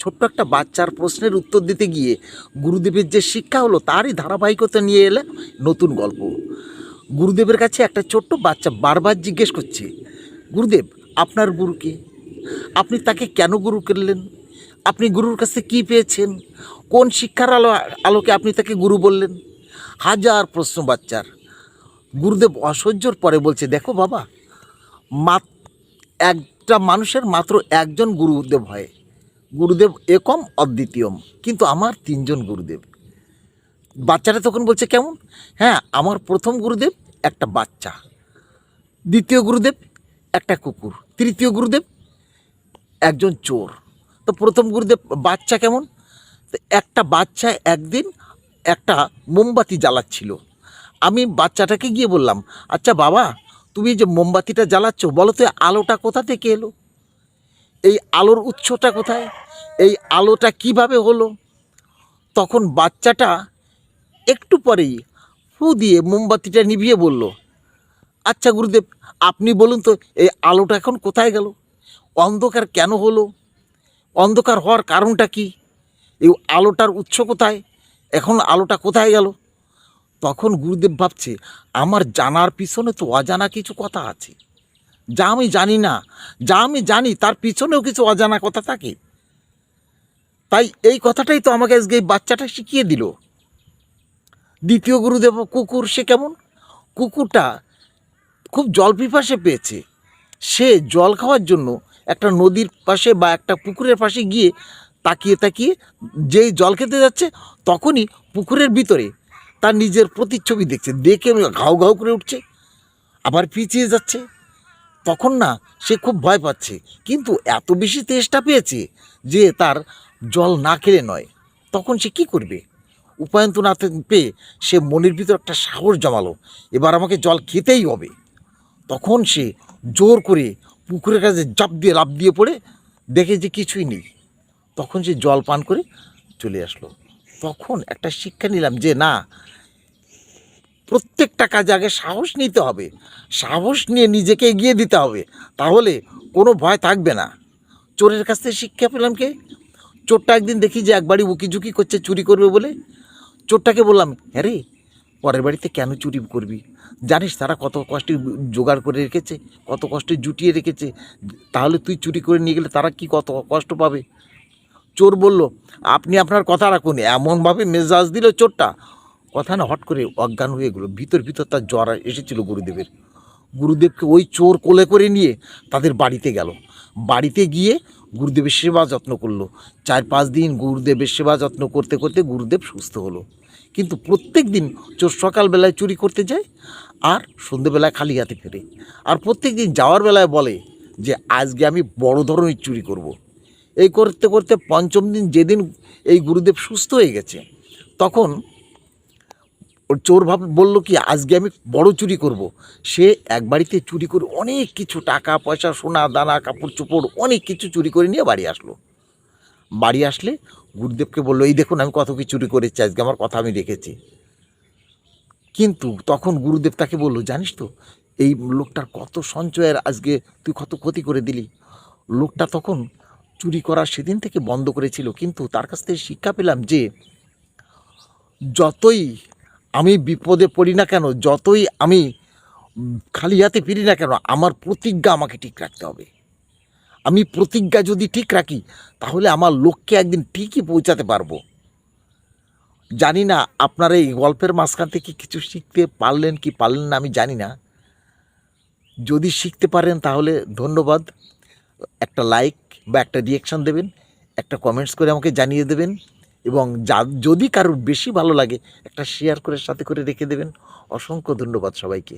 ছোট্ট একটা বাচ্চার প্রশ্নের উত্তর দিতে গিয়ে গুরুদেবের যে শিক্ষা হলো তারই ধারাবাহিকতা নিয়ে এলে নতুন গল্প। গুরুদেবের কাছে একটা ছোট্ট বাচ্চা বারবার জিজ্ঞেস করছে, গুরুদেব, আপনার গুরু কে? আপনি তাকে কেন গুরু করলেন? আপনি গুরুর কাছে কী পেয়েছেন? কোন শিক্ষার আলো, আলোকে আপনি তাকে গুরু বললেন? হাজার প্রশ্ন বাচ্চার। গুরুদেব অসহ্যর পরে বলছে, দেখো বাবা, মাত, একটা মানুষের মাত্র একজন গুরুদেব হয়। গুরুদেব একম অদ্বিতীয়ম কিন্তু আমার তিনজন গুরুদেব। বাচ্চাটা তখন বলছে, কেমন? হ্যাঁ আমার প্রথম গুরুদেব একটা বাচ্চা। দ্বিতীয় গুরুদেব একটা কুকুর। তৃতীয় গুরুদেব একজন চোর। তো প্রথম গুরুদেব, বাচ্চা কেমন? তো একটা বাচ্চা একদিন একটা মোমবাতি জ্বালাচ্ছিল। আমি বাচ্চাটাকে গিয়ে বললাম আচ্ছা বাবা, তুমি যে মোমবাতিটা জ্বালাচ্ছ, বলো তো আলোটা কোথা থেকে এলো? এই আলোর উৎসটা কোথায়? এই আলোটা কীভাবে হলো? তখন বাচ্চাটা একটু পরেই ফু দিয়ে মোমবাতিটা নিভিয়ে বলল আচ্ছা গুরুদেব, আপনি বলুন তো, এই আলোটা এখন কোথায় গেল? অন্ধকার কেন হলো? অন্ধকার হওয়ার কারণটা কি? এই আলোটার উৎস কোথায়? এখন আলোটা কোথায় গেল? তখন গুরুদেব ভাবছে, আমার জানার পিছনে তো অজানা কিছু কথা আছে। যা আমি জানি না, যা আমি জানি, তার পিছনেও কিছু অজানা কথা থাকে। তাই এই কথাটাই তো আমাকে আজকে এই বাচ্চাটা শিখিয়ে দিল। দ্বিতীয় গুরুদেব কুকুর, সে কেমন? কুকুরটা খুব জল পিপাসে পেয়েছে। সে জল খাওয়ার জন্য একটা নদীর পাশে বা একটা পুকুরের পাশে গিয়ে তাকিয়ে তাকিয়ে যেই জল খেতে যাচ্ছে, তখনই পুকুরের ভিতরে তার নিজের প্রতিচ্ছবি দেখছে। দেখে ঘাউ ঘাউ করে উঠছে, আবার পিছিয়ে যাচ্ছে। তখন না সে খুব ভয় পাচ্ছে। কিন্তু এত বেশি তেষ্টা পেয়েছে যে তার জল না খেলে নয়। তখন সে কি করবে? উপায়ন্ত না পেয়ে সে মনের ভিতর একটা সাহস জমালো। এবার আমাকে জল খেতেই হবে। তখন সে জোর করে পুকুরের কাছে জাপ দিয়ে লাভ দিয়ে পড়ে দেখে যে কিছুই নেই। তখন সে জল পান করে চলে আসলো। তখন একটা শিক্ষা নিলাম যে না প্রত্যেকটা কাজে আগে সাহস নিতে হবে। সাহস নিয়ে নিজেকে এগিয়ে দিতে হবে। তাহলে কোনো ভয় থাকবে না। চোরের কাছ থেকে শিক্ষা পেলাম কে? চোরটা একদিন দেখি যে একবারই উকিঝুঁকি করছে, চুরি করবে বলে। চোরটাকে বললাম হ্যাঁ রে, পরের বাড়িতে কেন চুরি করবি? জানিস তারা কত কষ্টে জোগাড় করে রেখেছে, কত কষ্টে জুটিয়ে রেখেছে। তাহলে তুই চুরি করে নিয়ে গেলে তারা কি কত কষ্ট পাবে? চোর বলল, আপনি আপনার কথা রাখুন। এমনভাবে মেজাজ দিল চোরটা। কথা না হট করে অজ্ঞান হয়ে গেলো। ভিতর ভিতর তার জ্বর এসেছিল গুরুদেবের। গুরুদেবকে ওই চোর কোলে করে নিয়ে তাদের বাড়িতে গেল। বাড়িতে গিয়ে গুরুদেবের সেবা যত্ন করল। চার, পাঁচ দিন গুরুদেবের সেবা যত্ন করতে করতে গুরুদেব সুস্থ হলো। কিন্তু প্রত্যেক দিন চোর সকালবেলায় চুরি করতে যায় আর সন্ধেবেলায় খালি হাতে ফেরে। আর প্রত্যেক দিন যাওয়ার বেলায় বলে যে, আজকে আমি বড় ধরনের চুরি করব। এই করতে করতে পঞ্চম দিন যেদিন এই গুরুদেব সুস্থ হয়ে গেছে, তখন ওর চোর ভাব বলল কি, আজকে আমি বড় চুরি করব। সে এক বাড়িতে চুরি করে অনেক কিছু টাকা, পয়সা, সোনা, দানা, কাপড় চোপড়, অনেক কিছু চুরি করে নিয়ে বাড়ি আসলো। বাড়ি আসলে গুরুদেবকে বলল, এই দেখুন, আমি কত কি চুরি করেছি, আজকে আমার কথা আমি রেখেছি। কিন্তু তখন গুরুদেব তাকে বলল, জানিস তো, এই লোকটার কত সঞ্চয়ের আজকে তুই কত ক্ষতি করে দিলি? লোকটা তখন চুরি করা সেদিন থেকে বন্ধ করেছিল, কিন্তু তার কাছ থেকে শিক্ষা পেলাম যে, যতই আমি বিপদে পড়ি না কেন? যতই আমি খালি হাতে ফিরি না কেন, আমার প্রতিজ্ঞা আমাকে ঠিক রাখতে হবে। আমি প্রতিজ্ঞা যদি ঠিক রাখি, তাহলে আমার লক্ষ্যে একদিন ঠিকই পৌঁছাতে পারব। জানি না আপনারা এই গল্পের মাঝখান থেকে কিছু শিখতে পারলেন কি পারলেন না, আমি জানি না। যদি শিখতে পারেন, তাহলে ধন্যবাদ। একটা লাইক বা একটা রিয়েকশন দেবেন, একটা কমেন্টস করে আমাকে জানিয়ে দেবেন। এবং যা, যদি কারোর বেশি ভালো লাগে, একটা শেয়ার করে সাথে করে রেখে দেবেন। অসংখ্য ধন্যবাদ সবাইকে।